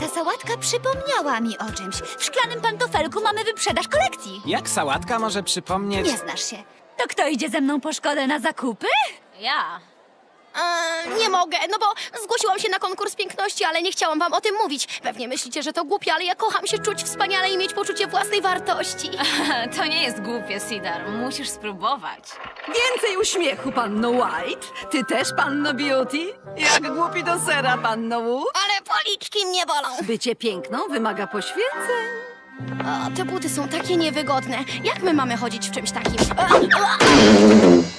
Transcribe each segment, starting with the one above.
Ta sałatka przypomniała mi o czymś. W szklanym pantofelku mamy wyprzedaż kolekcji. Jak sałatka może przypomnieć... Nie znasz się. To kto idzie ze mną po szkole na zakupy? Ja. Eee, nie mogę, no bo zgłosiłam się na konkurs piękności, ale nie chciałam wam o tym mówić. Pewnie myślicie, że to głupie, ale ja kocham się czuć wspaniale i mieć poczucie własnej wartości. To nie jest głupie, Sidar. Musisz spróbować. Więcej uśmiechu, panno White. Ty też, panno Beauty? Jak głupi do sera, panno Wu. Ale policzki mnie bolą. Bycie piękną wymaga poświęceń. O, te buty są takie niewygodne. Jak my mamy chodzić w czymś takim?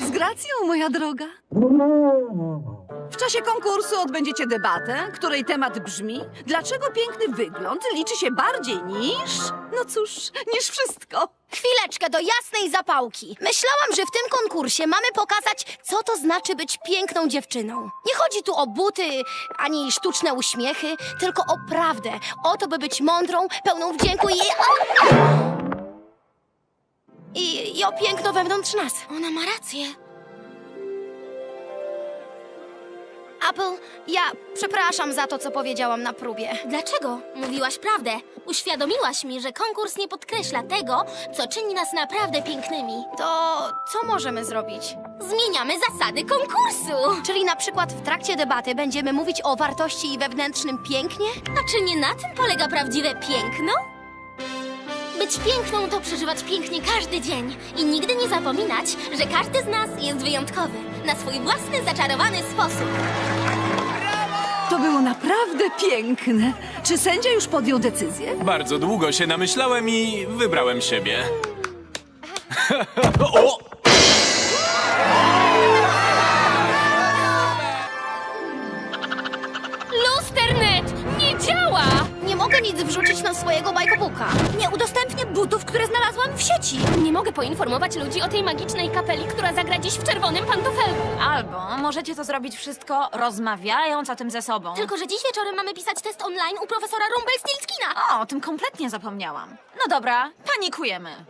Z gracją, moja droga. W czasie konkursu odbędziecie debatę, której temat brzmi Dlaczego piękny wygląd liczy się bardziej niż... No cóż, niż wszystko. Chwileczkę do jasnej zapałki. Myślałam, że w tym konkursie mamy pokazać, co to znaczy być piękną dziewczyną. Nie chodzi tu o buty ani sztuczne uśmiechy, tylko o prawdę. O to, by być mądrą, pełną wdzięku i. I, i o piękno wewnątrz nas. Ona ma rację. Apple, ja przepraszam za to, co powiedziałam na próbie. Dlaczego? Mówiłaś prawdę. Uświadomiłaś mi, że konkurs nie podkreśla tego, co czyni nas naprawdę pięknymi. To co możemy zrobić? Zmieniamy zasady konkursu. Czyli na przykład w trakcie debaty będziemy mówić o wartości i wewnętrznym pięknie? A czy nie na tym polega prawdziwe piękno? Być piękną to przeżywać pięknie każdy dzień i nigdy nie zapominać, że każdy z nas jest wyjątkowy na swój własny, zaczarowany sposób. To było naprawdę piękne. Czy sędzia już podjął decyzję? Bardzo długo się namyślałem i wybrałem siebie. o! Wrzucić na swojego bajkobooka. Nie udostępnię butów, które znalazłam w sieci. Nie mogę poinformować ludzi o tej magicznej kapeli, która zagra dziś w czerwonym pantofelku. Albo możecie to zrobić wszystko rozmawiając o tym ze sobą. Tylko, że dziś wieczorem mamy pisać test online u profesora Rumpelstiltskina. O, o tym kompletnie zapomniałam. No dobra, panikujemy.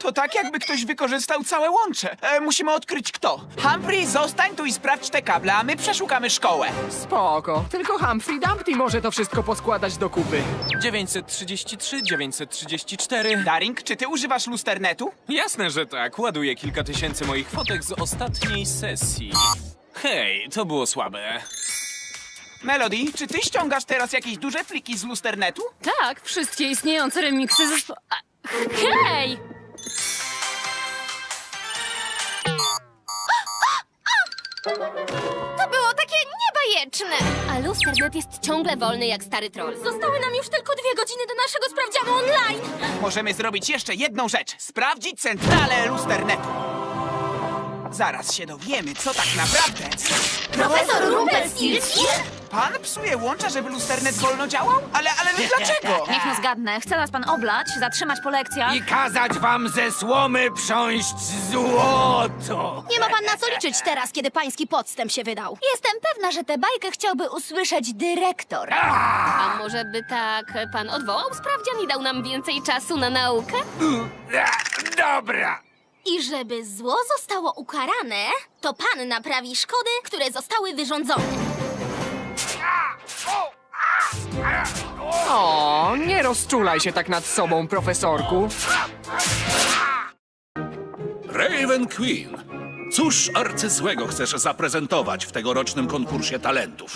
To tak, jakby ktoś wykorzystał całe łącze. E, musimy odkryć kto. Humphrey, zostań tu i sprawdź te kable, a my przeszukamy szkołę. Spoko, tylko Humphrey Dumpty może to wszystko poskładać do kupy. 933, 934... Daring, czy ty używasz lusternetu? Jasne, że tak. Ładuję kilka tysięcy moich fotek z ostatniej sesji. Hej, to było słabe. Melody, czy ty ściągasz teraz jakieś duże pliki z lusternetu? Tak, wszystkie istniejące remiksy ze... spo- A, Hej! To było takie niebajeczne. A Lusternet jest ciągle wolny jak stary troll. Zostały nam już tylko dwie godziny do naszego sprawdzianu online. Możemy zrobić jeszcze jedną rzecz. Sprawdzić centralę lusternetu. Zaraz się dowiemy, co tak naprawdę... Profesor Rumpelstiltskin? Pan psuje łącza, żeby lusternet wolno działał? Ale, ale dlaczego? Niech no zgadnę. Chce nas pan oblać, zatrzymać po lekcjach? I kazać wam ze słomy prząść złoto! Nie ma pan na co liczyć teraz, kiedy pański podstęp się wydał. Jestem pewna, że tę bajkę chciałby usłyszeć dyrektor. A może by tak pan odwołał sprawdzian i dał nam więcej czasu na naukę? Dobra! I żeby zło zostało ukarane, to pan naprawi szkody, które zostały wyrządzone. O, nie rozczulaj się tak nad sobą, profesorku. Raven Queen. Cóż arcyzłego chcesz zaprezentować w tegorocznym konkursie talentów?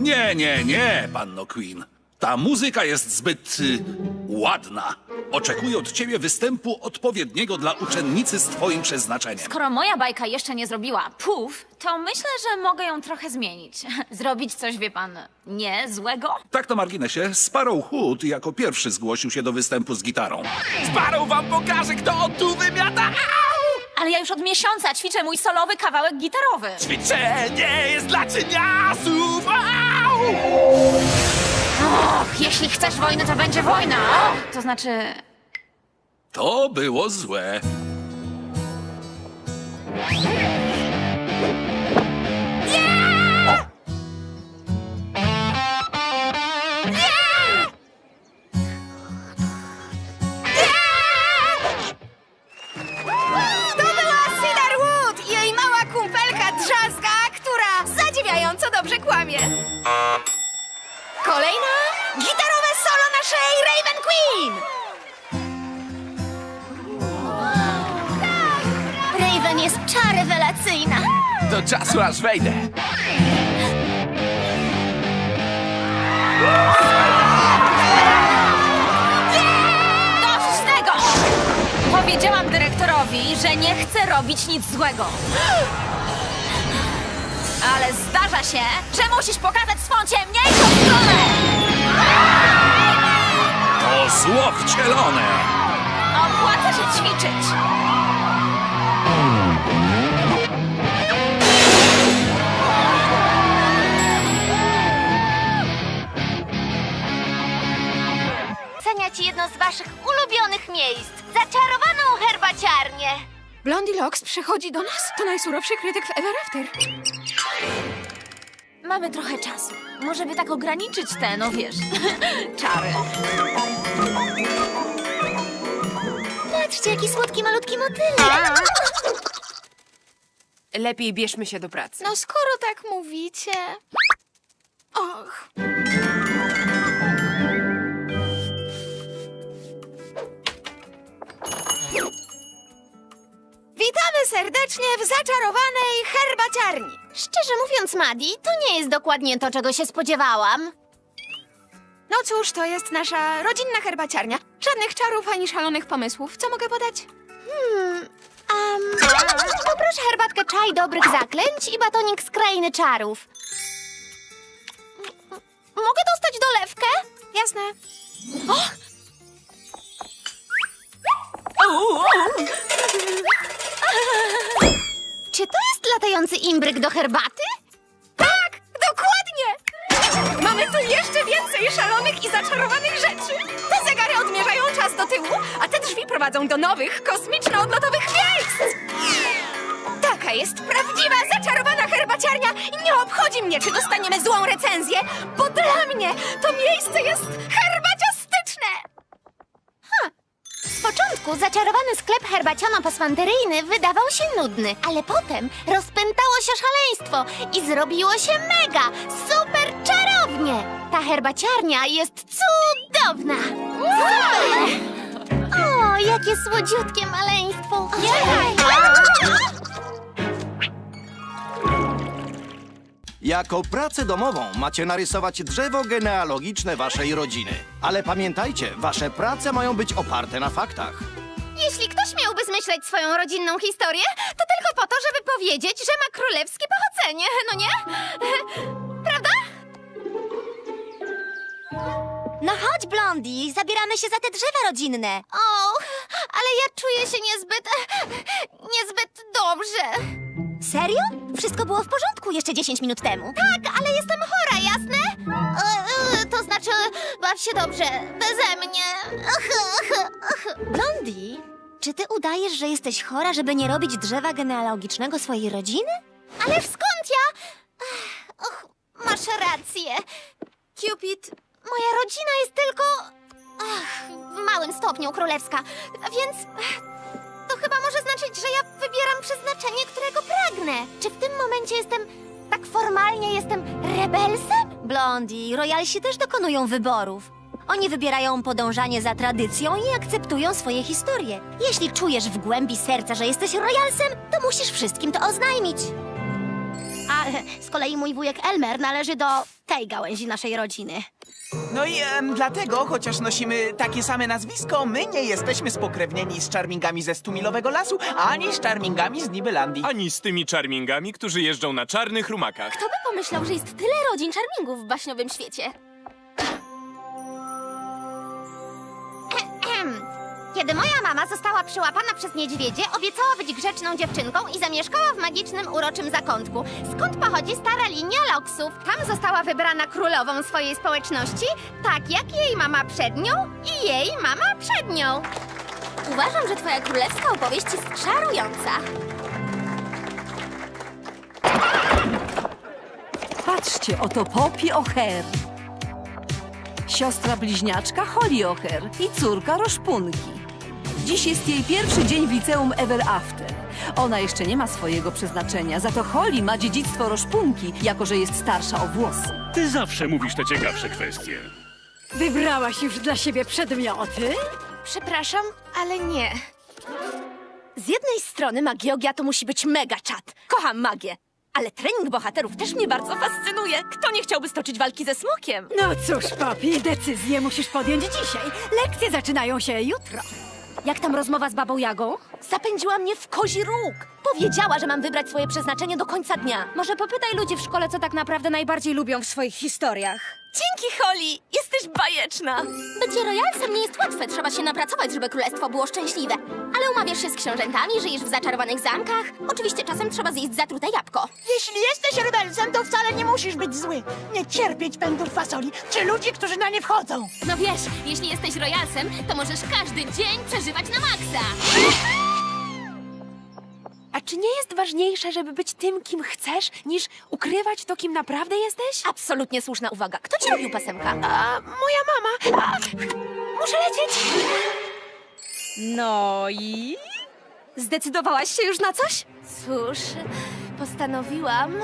Nie, nie, nie, panno Queen. Ta muzyka jest zbyt y, ładna. Oczekuję od ciebie występu odpowiedniego dla uczennicy z twoim przeznaczeniem. Skoro moja bajka jeszcze nie zrobiła puf, to myślę, że mogę ją trochę zmienić. Zrobić coś, wie pan, nie złego? Tak na marginesie, Sparrow Hood jako pierwszy zgłosił się do występu z gitarą. Sparrow wam pokaże, kto on tu wymiata! Ale ja już od miesiąca ćwiczę mój solowy kawałek gitarowy. Ćwiczenie jest dla cieniasów! Au! Och, jeśli chcesz wojny, to będzie wojna. To znaczy, To było złe. Do czasu aż wejdę. Dość tego! Powiedziałam dyrektorowi, że nie chcę robić nic złego. Ale zdarza się, że musisz pokazać swą ciemniejszą stronę! To zło wcielone! Opłaca się ćwiczyć. Z waszych ulubionych miejsc. Zaczarowaną herbaciarnię. Blondie Locks przychodzi do nas? To najsurowszy krytyk w Ever After. Mamy trochę czasu. Może by tak ograniczyć te, no wiesz, czary. Patrzcie, jaki słodki, malutki motylek. Lepiej bierzmy się do pracy. No skoro tak mówicie... Och... Witamy serdecznie w zaczarowanej herbaciarni. Szczerze mówiąc, Madi, to nie jest dokładnie to, czego się spodziewałam. No cóż, to jest nasza rodzinna herbaciarnia. Żadnych czarów ani szalonych pomysłów. Co mogę podać? Um, poproszę herbatkę czaj dobrych zaklęć i batonik z krainy czarów. M- Mogę dostać dolewkę? Jasne. Czy to jest latający imbryk do herbaty? Tak, dokładnie! Mamy tu jeszcze więcej szalonych i zaczarowanych rzeczy. Te zegary odmierzają czas do tyłu, a te drzwi prowadzą do nowych, kosmiczno-odlotowych miejsc! Taka jest prawdziwa, zaczarowana herbaciarnia i nie obchodzi mnie, czy dostaniemy złą recenzję, bo dla mnie to miejsce jest herbaciastyczne! Początku zaczarowany sklep herbaciano-pasmanteryjny wydawał się nudny, ale potem rozpętało się szaleństwo i zrobiło się mega, super czarownie. Ta herbaciarnia jest cudowna. Super! O, jakie słodziutkie maleństwo. Jako pracę domową macie narysować drzewo genealogiczne waszej rodziny. Ale pamiętajcie, wasze prace mają być oparte na faktach. Jeśli ktoś miałby zmyśleć swoją rodzinną historię, to tylko po to, żeby powiedzieć, że ma królewskie pochodzenie, no nie? Prawda? No chodź, Blondie, zabieramy się za te drzewa rodzinne. O, ale ja czuję się niezbyt. niezbyt dobrze. Serio? Wszystko było w porządku jeszcze 10 minut temu. Tak, ale jestem chora, jasne? E, e, to znaczy, baw się dobrze, beze mnie. Blondie, czy ty udajesz, że jesteś chora, żeby nie robić drzewa genealogicznego swojej rodziny? Ale skąd ja? Och, masz rację. Cupid, moja rodzina jest tylko. Ach, w małym stopniu królewska, więc. To chyba może znaczyć, że ja wybieram przeznaczenie, którego pragnę. Czy w tym momencie jestem. Tak formalnie jestem rebelsem? Blondie, royalsi też dokonują wyborów. Oni wybierają podążanie za tradycją i akceptują swoje historie. Jeśli czujesz w głębi serca, że jesteś royalsem, to musisz wszystkim to oznajmić. A e, z kolei mój wujek Elmer należy do tej gałęzi naszej rodziny. No i em, dlatego, chociaż nosimy takie same nazwisko, my nie jesteśmy spokrewnieni z czarmingami ze Stumilowego Lasu, ani z czarmingami z Nibelandii. Ani z tymi charmingami, którzy jeżdżą na czarnych rumakach. Kto by pomyślał, że jest tyle rodzin czarmingów w baśniowym świecie? Kiedy moja mama została przyłapana przez niedźwiedzie, obiecała być grzeczną dziewczynką i zamieszkała w magicznym, uroczym zakątku. Skąd pochodzi stara linia loksów? Tam została wybrana królową swojej społeczności, tak jak jej mama przed nią i jej mama przed nią. Uważam, że twoja królewska opowieść jest czarująca. Patrzcie, oto Poppy O'Hare. Siostra bliźniaczka Holly O'Hare i córka Roszpunki. Dziś jest jej pierwszy dzień w liceum Ever After. Ona jeszcze nie ma swojego przeznaczenia, za to Holly ma dziedzictwo roszpunki, jako że jest starsza o włosy. Ty zawsze mówisz te ciekawsze kwestie. Wybrałaś już dla siebie przedmioty? Przepraszam, ale nie. Z jednej strony magiogia to musi być mega czat. Kocham magię. Ale trening bohaterów też mnie bardzo fascynuje. Kto nie chciałby stoczyć walki ze smokiem? No cóż, Poppy, decyzję musisz podjąć dzisiaj. Lekcje zaczynają się jutro. Jak tam rozmowa z babą Jagą? Zapędziła mnie w kozi róg. Powiedziała, że mam wybrać swoje przeznaczenie do końca dnia. Może popytaj ludzi w szkole, co tak naprawdę najbardziej lubią w swoich historiach. Dzięki, Holly! Jesteś bajeczna! Bycie royalsem nie jest łatwe, trzeba się napracować, żeby królestwo było szczęśliwe. Ale umawiasz się z książętami, żyjesz w zaczarowanych zamkach. Oczywiście czasem trzeba zjeść zatrute jabłko. Jeśli jesteś rebelsem, to wcale nie musisz być zły. Nie cierpieć pędów fasoli, czy ludzi, którzy na nie wchodzą. No wiesz, jeśli jesteś royalsem, to możesz każdy dzień przeżywać na maksa. A czy nie jest ważniejsze, żeby być tym, kim chcesz, niż ukrywać to, kim naprawdę jesteś? Absolutnie słuszna uwaga. Kto ci robił pasemka? A, moja mama. A, muszę lecieć. No i? Zdecydowałaś się już na coś? Cóż, postanowiłam,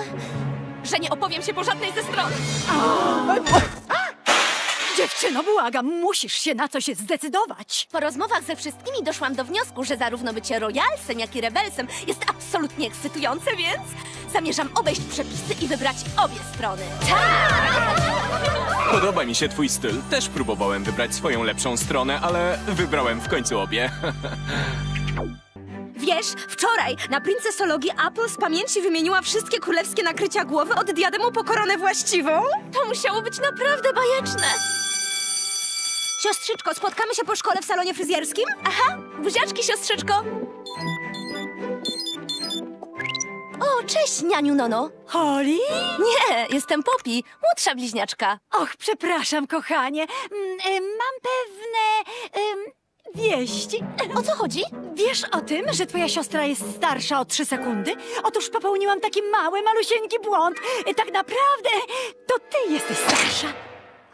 że nie opowiem się po żadnej ze stron. Dziewczyno, błagam, musisz się na coś zdecydować. Po rozmowach ze wszystkimi doszłam do wniosku, że zarówno bycie royalsem, jak i rebelsem jest absolutnie ekscytujące, więc zamierzam obejść przepisy i wybrać obie strony. Podoba mi się twój styl. Też próbowałem wybrać swoją lepszą stronę, ale wybrałem w końcu obie. Wiesz, wczoraj na princesologii Apple z pamięci wymieniła wszystkie królewskie nakrycia głowy od diademu po koronę właściwą. To musiało być naprawdę bajeczne. Siostrzyczko, spotkamy się po szkole w salonie fryzjerskim? Aha, buziaczki, siostrzyczko. O, cześć, nianiu Nono. Holly? Nie, jestem Poppy, młodsza bliźniaczka. Och, przepraszam, kochanie. Mm, e, Mam pewne... wieści. O co chodzi? Wiesz o tym, że twoja siostra jest starsza o trzy sekundy? Otóż popełniłam taki mały, malusieńki błąd. E, Tak naprawdę to ty jesteś starsza.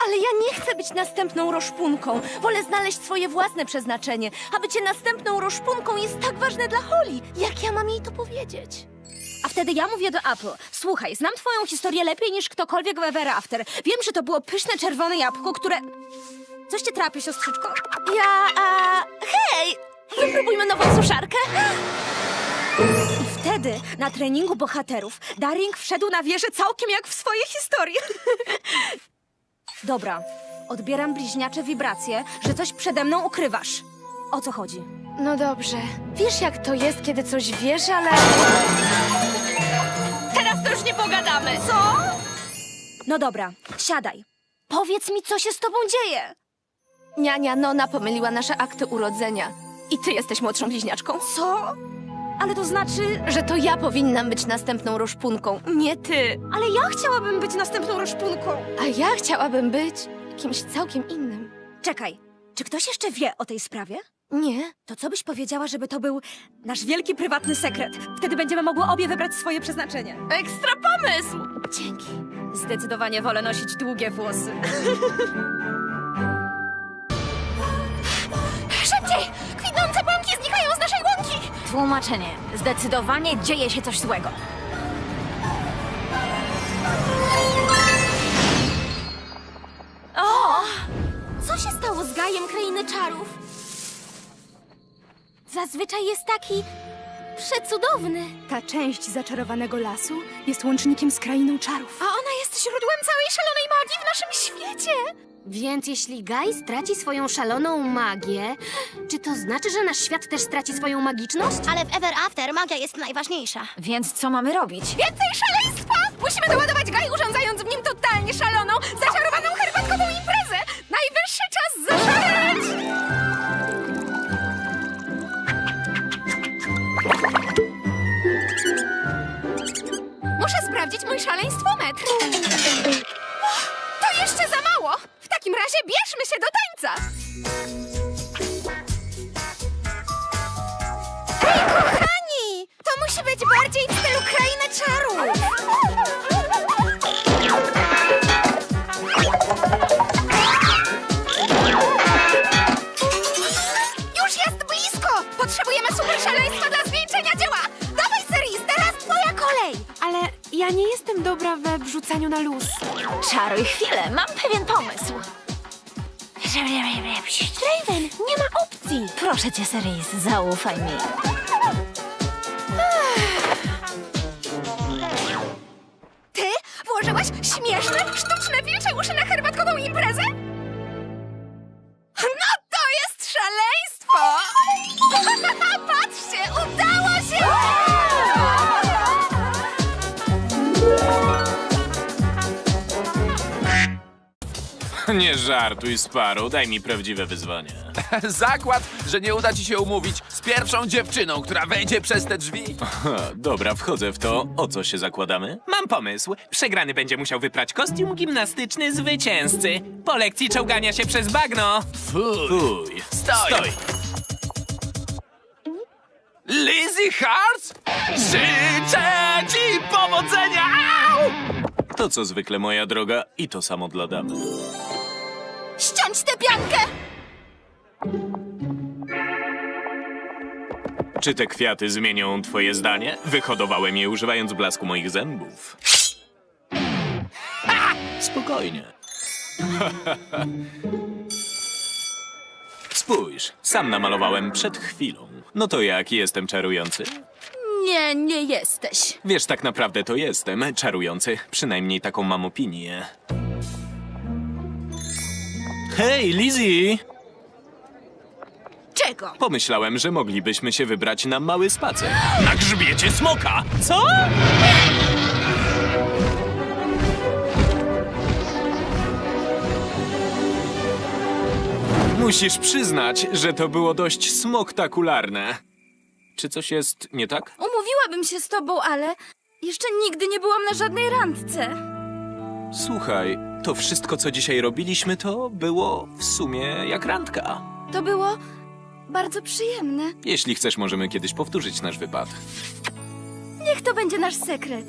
Ale ja nie chcę być następną roszpunką. Wolę znaleźć swoje własne przeznaczenie. A bycie następną roszpunką jest tak ważne dla Holly. Jak ja mam jej to powiedzieć? A wtedy ja mówię do Apple, słuchaj, znam twoją historię lepiej niż ktokolwiek w Ever After. Wiem, że to było pyszne czerwone jabłko, które... Coś cię trapi, siostrzyczko? Ja, a... Hej! Wypróbujmy nową suszarkę? I wtedy na treningu bohaterów Daring wszedł na wieżę całkiem jak w swojej historii. Dobra, odbieram bliźniacze wibracje, że coś przede mną ukrywasz. O co chodzi? No dobrze. Wiesz, jak to jest, kiedy coś wiesz, ale... Teraz to już nie pogadamy. Co? No dobra, siadaj. Powiedz mi, co się z tobą dzieje. Niania Nona pomyliła nasze akty urodzenia. I ty jesteś młodszą bliźniaczką. Co? Ale to znaczy, Że to ja powinnam być następną roszpunką, nie ty. ale ja chciałabym być następną roszpunką. A ja chciałabym być kimś całkiem innym. Czekaj, czy ktoś jeszcze wie o tej sprawie? Nie? To co byś powiedziała, żeby to był nasz wielki prywatny sekret? Wtedy będziemy mogły obie wybrać swoje przeznaczenie. Ekstra pomysł! Dzięki. Zdecydowanie wolę nosić długie włosy. Szybciej! Kwitnące pąki znikają z! Tłumaczenie. Zdecydowanie dzieje się coś złego. Co się stało z Gajem Krainy Czarów? Zazwyczaj jest taki przecudowny. Ta część zaczarowanego lasu jest łącznikiem z krainą czarów. A ona jest źródłem całej szalonej magii w naszym świecie. Więc jeśli Gaj straci swoją szaloną magię, czy to znaczy, że nasz świat też straci swoją magiczność? Ale w Ever After magia jest najważniejsza. Więc co mamy robić? Więcej szaleństwa! Musimy doładować Gaj, urządzając w nim totalnie szaloną, zaczarowaną herbatkową imprezę! Najwyższy czas zaszaleć! Muszę sprawdzić mój szaleństwometr. To jeszcze za mało! takim razie bierzmy się do tańca! Hej kochani! To musi być bardziej w stylu Krainy Czarów! Już jest blisko! Potrzebujemy super szaleństwa dla zwieńczenia dzieła! Dawaj, Seris, teraz twoja kolej! Ale ja nie jestem dobra we wrzucaniu na luz. Czaruj chwilę, mam pewien pomysł. Raven, nie ma opcji. Proszę cię, Cerise, zaufaj mi. Żartuj, Sparrow, daj mi prawdziwe wyzwanie. Zakład, że nie uda ci się umówić z pierwszą dziewczyną, która wejdzie przez te drzwi. Dobra, wchodzę w to. O co się zakładamy? Mam pomysł. Przegrany będzie musiał wyprać kostium gimnastyczny zwycięzcy. Po lekcji czołgania się przez bagno. Fuj. Fuj. Stoj. Stoj. Lizzie Hart? Życzę ci powodzenia! Au! To co zwykle, moja droga, i to samo dla damy. Ściąć tę piankę! Czy te kwiaty zmienią twoje zdanie? Wyhodowałem je używając blasku moich zębów. Spokojnie. Spójrz, sam namalowałem przed chwilą. No to jak, jestem czarujący? Nie, nie jesteś. Wiesz, tak naprawdę to jestem czarujący. Przynajmniej taką mam opinię. Hej, Lizzie! Czego? Pomyślałem, że moglibyśmy się wybrać na mały spacer. Na grzbiecie smoka! Co? Musisz przyznać, że to było dość smoktakularne. Czy coś jest nie tak? Umówiłabym się z tobą, ale jeszcze nigdy nie byłam na żadnej randce. Słuchaj, to wszystko, co dzisiaj robiliśmy, to było w sumie jak randka. To było bardzo przyjemne. Jeśli chcesz, możemy kiedyś powtórzyć nasz wypad. Niech to będzie nasz sekret.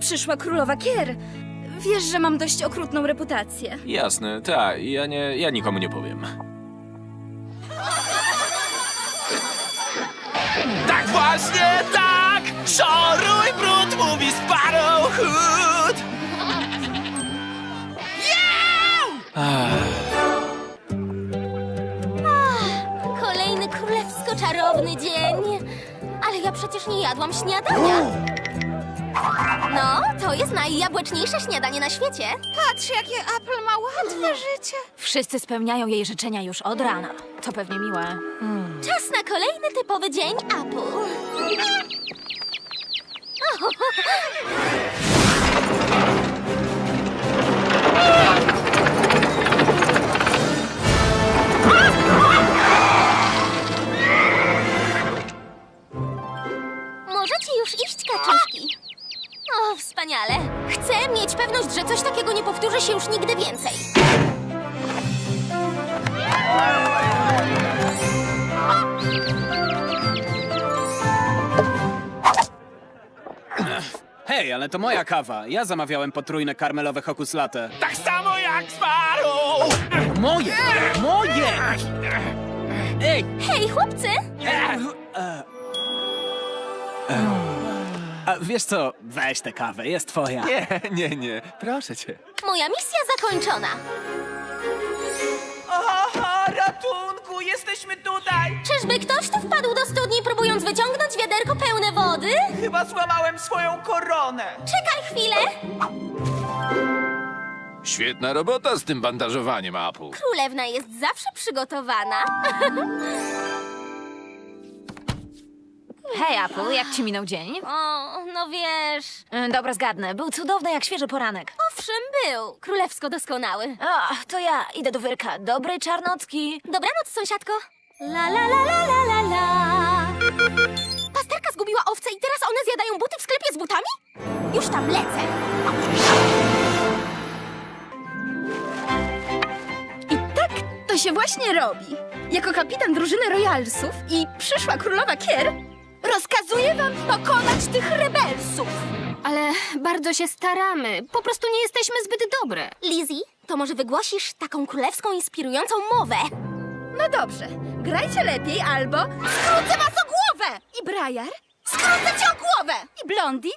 Przyszła królowa Kier. Wiesz, że mam dość okrutną reputację. Jasne, tak, ja nie, ja nikomu nie powiem. Tak właśnie, tak! Szoruj brud, mówi Sparrowhood! Kolejny królewsko-czarowny dzień. Ale ja przecież nie jadłam śniadania. No, to jest najjabłeczniejsze śniadanie na świecie. Patrz, jakie Apple ma łatwe życie. Wszyscy spełniają jej życzenia już od rana. To pewnie miłe. Czas na kolejny typowy dzień Apple. Możecie kaczuszki. O, wspaniale. Chcę mieć pewność, że coś takiego nie powtórzy się już nigdy więcej. Hej, ale to moja kawa. Ja zamawiałem potrójne karmelowe hokus latte. Tak samo jak Sparrow! Moje! Moje! Ej! Hej, chłopcy! Wiesz co? Weź tę kawę, jest twoja. Nie, nie, nie. Proszę cię. Moja misja zakończona. Aha, ratunku, jesteśmy tutaj! Czyżby ktoś tu wpadł do studni, próbując wyciągnąć wiaderko pełne wody? Chyba złamałem swoją koronę. Czekaj chwilę! Świetna robota z tym bandażowaniem, Apple. Królewna jest zawsze przygotowana. Hej, Apple, jak ci minął dzień? O, no wiesz... E, Dobra, zgadnę. Był cudowny jak świeży poranek. Owszem, był. Królewsko doskonały. O, to ja idę do wyrka. Dobrej czarnocki. Dobranoc, sąsiadko. La la la la la la la. Pasterka zgubiła owce i teraz one zjadają buty w sklepie z butami? Już tam lecę. I tak to się właśnie robi. Jako kapitan drużyny Royalsów i przyszła królowa Kier, rozkazuję wam pokonać tych rebelsów. Ale bardzo się staramy. Po prostu nie jesteśmy zbyt dobre. Lizzie, to może wygłosisz taką królewską, inspirującą mowę? No dobrze, grajcie lepiej albo skrócę was o głowę! I Briar, skrócę cię o głowę! I Blondie,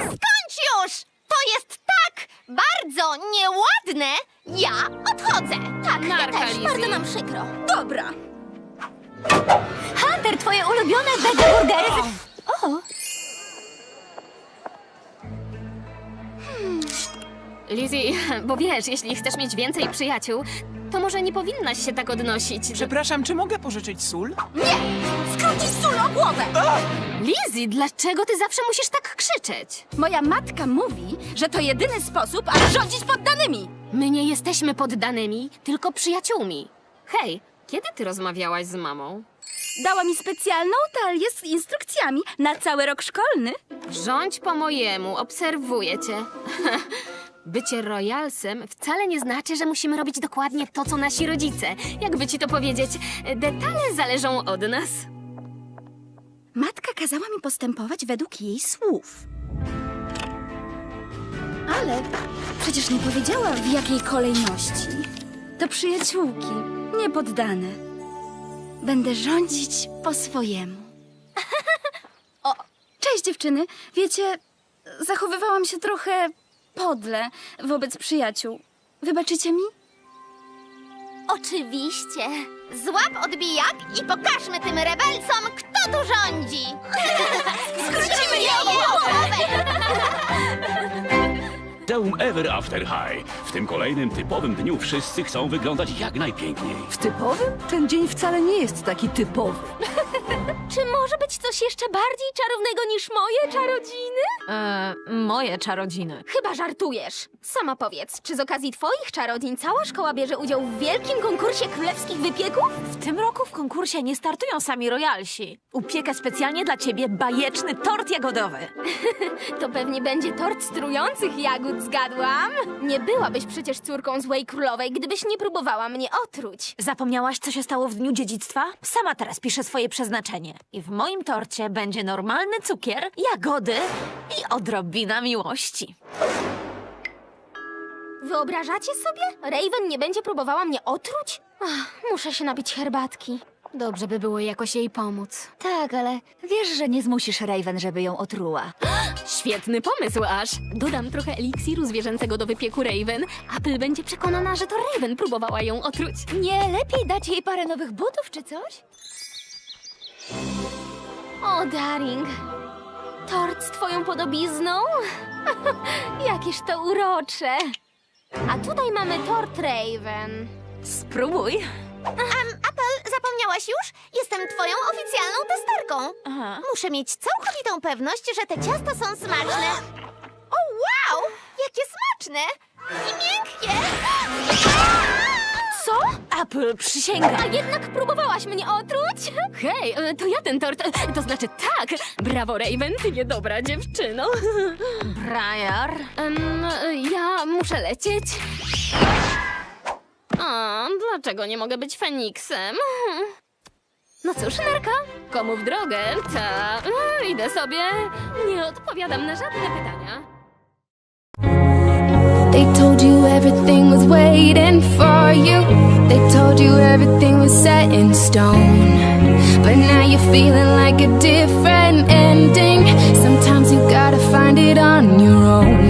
skończ już! To jest tak bardzo nieładne, ja odchodzę. Tak, Narka, ja też. Lizzie. Bardzo nam przykro. Dobra. Hunter, twoje ulubione vega burgery. O, Lizzie, bo wiesz, jeśli chcesz mieć więcej przyjaciół, to może nie powinnaś się tak odnosić. Przepraszam, czy mogę pożyczyć sól? skrócić sól o głowę. Lizzie, dlaczego ty zawsze musisz tak krzyczeć? Moja matka mówi, że to jedyny sposób, aby rządzić poddanymi. My nie jesteśmy poddanymi, tylko przyjaciółmi. Hej, kiedy ty rozmawiałaś z mamą? Dała mi specjalną talię z instrukcjami na cały rok szkolny. Rządź po mojemu, obserwuję cię. Bycie royalsem wcale nie znaczy, że musimy robić dokładnie to, co nasi rodzice. Jakby ci to powiedzieć, detale zależą od nas. Matka kazała mi postępować według jej słów. Ale przecież nie powiedziała w jakiej kolejności. To przyjaciółki, nie poddane. Będę rządzić po swojemu. O, cześć dziewczyny. Wiecie, zachowywałam się trochę podle wobec przyjaciół. Wybaczycie mi? Oczywiście. Złap odbijak i pokażmy tym rebelsom, kto tu rządzi. Skrócimy jej głowę. Muzeum Ever After High. W tym kolejnym typowym dniu wszyscy chcą wyglądać jak najpiękniej. W typowym? Ten dzień wcale nie jest taki typowy. Czy może być coś jeszcze bardziej czarownego niż moje czarodziny? Eee, moje czarodziny. Chyba żartujesz. Sama powiedz, czy z okazji twoich czarodzień cała szkoła bierze udział w wielkim konkursie królewskich wypieków? W tym roku w konkursie nie startują sami royalsi. Upiekę specjalnie dla ciebie bajeczny tort jagodowy. To pewnie będzie tort strujących jagód, zgadłam? Nie byłabyś przecież córką złej królowej, gdybyś nie próbowała mnie otruć. Zapomniałaś, co się stało w dniu dziedzictwa? Sama teraz piszę swoje przeznaczenie. I w moim torcie będzie normalny cukier, jagody i odrobina miłości. Wyobrażacie sobie? Raven nie będzie próbowała mnie otruć? Ach, muszę się napić herbatki. Dobrze by było jakoś jej pomóc. Tak, ale wiesz, że nie zmusisz Raven, żeby ją otruła. Świetny pomysł, aż. Dodam trochę eliksiru zwierzęcego do wypieku Raven. Apple będzie przekonana, że to Raven próbowała ją otruć. Nie lepiej dać jej parę nowych butów czy coś? O, Daring. Tort z twoją podobizną? Jakież to urocze. A tutaj mamy tort Raven. Spróbuj. Um, Apple, zapomniałaś już? Jestem twoją oficjalną testerką. Muszę mieć całkowitą pewność, że te ciasta są smaczne. O, wow! Jakie smaczne! I miękkie! Co? Apple, przysięgam. A jednak próbowałaś mnie otruć? Hej, e, to ja ten tort. e, To znaczy tak. Brawo, Raven, ty niedobra dziewczyno. Briar. Em, e, ja muszę lecieć. A, dlaczego nie mogę być Feniksem? No cóż, Nerka, komu w drogę? Ta, e, idę sobie. Nie odpowiadam na żadne pytania. They told you everything was waiting for you. They told you everything was set in stone. But now you're feeling like a different ending. Sometimes you gotta find it on your own.